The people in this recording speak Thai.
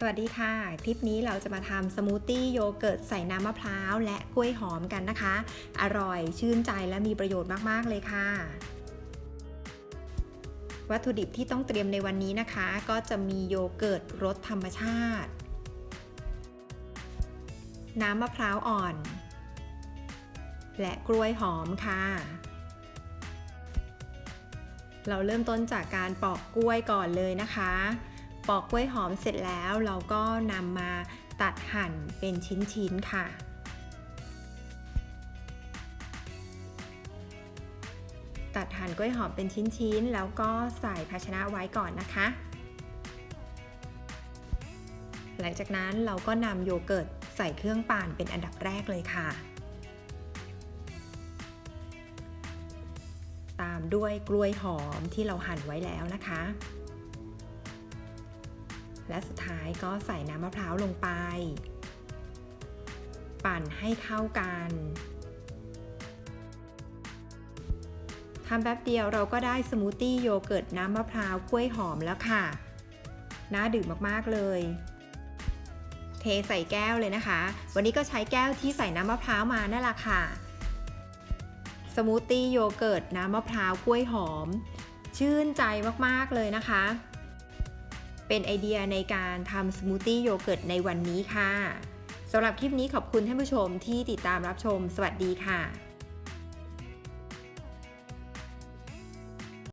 สวัสดีค่ะ คลิปนี้เราจะมาทำสมูทตี้โยเกิร์ตใส่น้ำมะพร้าวและกล้วยหอมกันนะคะ อร่อยชื่นใจและมีประโยชน์มาก ๆ เลยค่ะ วัตถุดิบที่ต้องเตรียมในวันนี้นะคะ ก็จะมีโยเกิร์ตรสธรรมชาติ น้ำมะพร้าวอ่อน และกล้วยหอมค่ะ เราเริ่มต้นจากการปอกกล้วยก่อนเลยนะคะ ปอกกล้วยหอมเสร็จแล้ว เราก็นำมาตัดหั่นเป็นชิ้นๆค่ะตัดหั่นกล้วยหอมเป็นชิ้นๆ แล้วก็ใส่ภาชนะไว้ก่อนนะคะ หลังจากนั้นเราก็นำโยเกิร์ตใส่เครื่องปั่นเป็นอันดับแรกเลยค่ะ ตามด้วยกล้วยหอมที่เราหั่นไว้แล้วนะคะ และสุดท้ายก็ใส่น้ำมะพร้าวลงไป ปั่นให้เข้ากันทำแป๊บเดียวเราก็ได้สมูทตี้โยเกิร์ตน้ำมะพร้าวกล้วยหอมแล้วค่ะ น่าดื่มมากๆเลย เทใส่แก้วเลยนะคะ วันนี้ก็ใช้แก้วที่ใส่น้ำมะพร้าวมานั่นแหละค่ะ สมูทตี้โยเกิร์ตน้ำมะพร้าวกล้วยหอม ชื่นใจมากๆเลยนะคะ เป็นไอเดียในการทำสมูทตี้โยเกิร์ตในวันนี้ค่ะสำหรับคลิปนี้ขอบคุณท่านผู้ชมที่ติดตามรับชม สวัสดีค่ะ